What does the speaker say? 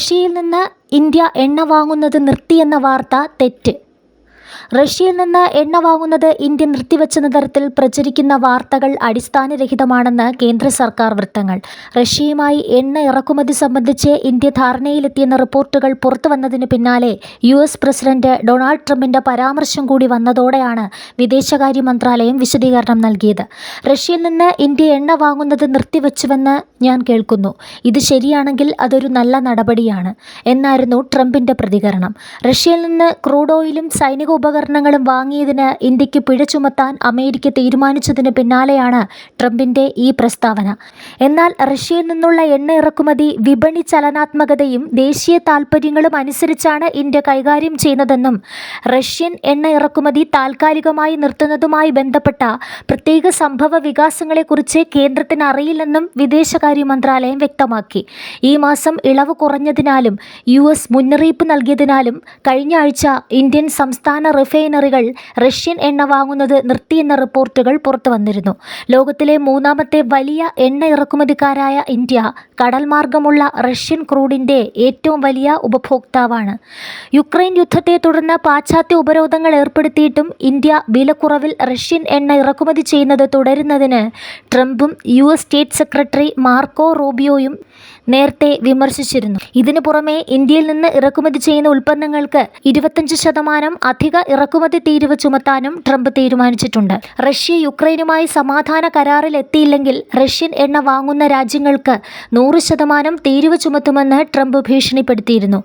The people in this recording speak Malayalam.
റഷ്യയിൽ നിന്ന് ഇന്ത്യ എണ്ണ വാങ്ങുന്നത് നിർത്തിയെന്ന വാർത്ത തെറ്റ്. റഷ്യയിൽ നിന്ന് എണ്ണ വാങ്ങുന്നത് ഇന്ത്യ നിർത്തിവെച്ചെന്ന തരത്തിൽ പ്രചരിക്കുന്ന വാർത്തകൾ അടിസ്ഥാനരഹിതമാണെന്ന് കേന്ദ്ര സർക്കാർ വൃത്തങ്ങൾ. റഷ്യയുമായി എണ്ണ ഇറക്കുമതി സംബന്ധിച്ച് ഇന്ത്യ ധാരണയിലെത്തിയെന്ന റിപ്പോർട്ടുകൾ പുറത്തുവന്നതിന് പിന്നാലെ യു എസ് പ്രസിഡന്റ് ഡൊണാൾഡ് ട്രംപിന്റെ പരാമർശം കൂടി വന്നതോടെയാണ് വിദേശകാര്യ മന്ത്രാലയം വിശദീകരണം നൽകിയത്. റഷ്യയിൽ നിന്ന് ഇന്ത്യ എണ്ണ വാങ്ങുന്നത് നിർത്തിവെച്ചുവെന്ന് ഞാൻ കേൾക്കുന്നു. ഇത് ശരിയാണെങ്കിൽ അതൊരു നല്ല നടപടിയാണ് എന്നായിരുന്നു ട്രംപിന്റെ പ്രതികരണം. റഷ്യയിൽ നിന്ന് ക്രൂഡ് ഓയിലും സൈനിക ഉപകരണങ്ങളും വാങ്ങിയതിന് ഇന്ത്യയ്ക്ക് പിഴ ചുമത്താൻ അമേരിക്ക തീരുമാനിച്ചതിന് പിന്നാലെയാണ് ട്രംപിന്റെ ഈ പ്രസ്താവന. എന്നാൽ റഷ്യയിൽ നിന്നുള്ള എണ്ണ ഇറക്കുമതി വിപണി ചലനാത്മകതയും ദേശീയ താൽപ്പര്യങ്ങളും അനുസരിച്ചാണ് ഇന്ത്യ കൈകാര്യം ചെയ്യുന്നതെന്നും റഷ്യൻ എണ്ണ ഇറക്കുമതി താൽക്കാലികമായി നിർത്തുന്നതുമായി ബന്ധപ്പെട്ട പ്രത്യേക സംഭവ വികാസങ്ങളെക്കുറിച്ച് കേന്ദ്രത്തിന് അറിയില്ലെന്നും വിദേശകാര്യ മന്ത്രാലയം വ്യക്തമാക്കി. ഈ മാസം ഇളവ് കുറഞ്ഞതിനാലും യു എസ് മുന്നറിയിപ്പ് നൽകിയതിനാലും കഴിഞ്ഞ ആഴ്ച ഇന്ത്യൻ സംസ്ഥാന റിഫൈനറികൾ റഷ്യൻ എണ്ണ വാങ്ങുന്നത് നിർത്തിയെന്ന റിപ്പോർട്ടുകൾ പുറത്തു വന്നിരുന്നു. ലോകത്തിലെ മൂന്നാമത്തെ വലിയ എണ്ണ ഇറക്കുമതിക്കാരായ ഇന്ത്യ കടൽ മാർഗമുള്ള റഷ്യൻ ക്രൂഡിന്റെ ഏറ്റവും വലിയ ഉപഭോക്താവാണ്. യുക്രൈൻ യുദ്ധത്തെ തുടർന്ന് പാശ്ചാത്യ ഉപരോധങ്ങൾ ഏർപ്പെടുത്തിയിട്ടും ഇന്ത്യ വിലക്കുറവിൽ റഷ്യൻ എണ്ണ ഇറക്കുമതി ചെയ്യുന്നത് തുടരുന്നതിന് ട്രംപും U S state secretary Marco റൂബിയോയും നേരത്തെ വിമർശിച്ചിരുന്നു. ഇതിനു പുറമെ ഇന്ത്യയിൽ നിന്ന് ഇറക്കുമതി ചെയ്യുന്ന ഉൽപ്പന്നങ്ങൾക്ക് ഇരുപത്തഞ്ച് ശതമാനം ഇറക്കുമതി തീരുവ ചുമത്താനും ട്രംപ് തീരുമാനിച്ചിട്ടുണ്ട്. റഷ്യ യുക്രൈനുമായി സമാധാന കരാറിൽ എത്തിയില്ലെങ്കിൽ റഷ്യൻ എണ്ണ വാങ്ങുന്ന രാജ്യങ്ങൾക്ക് നൂറ് ശതമാനം തീരുവ ചുമത്തുമെന്ന് ട്രംപ് ഭീഷണിപ്പെടുത്തിയിരുന്നു.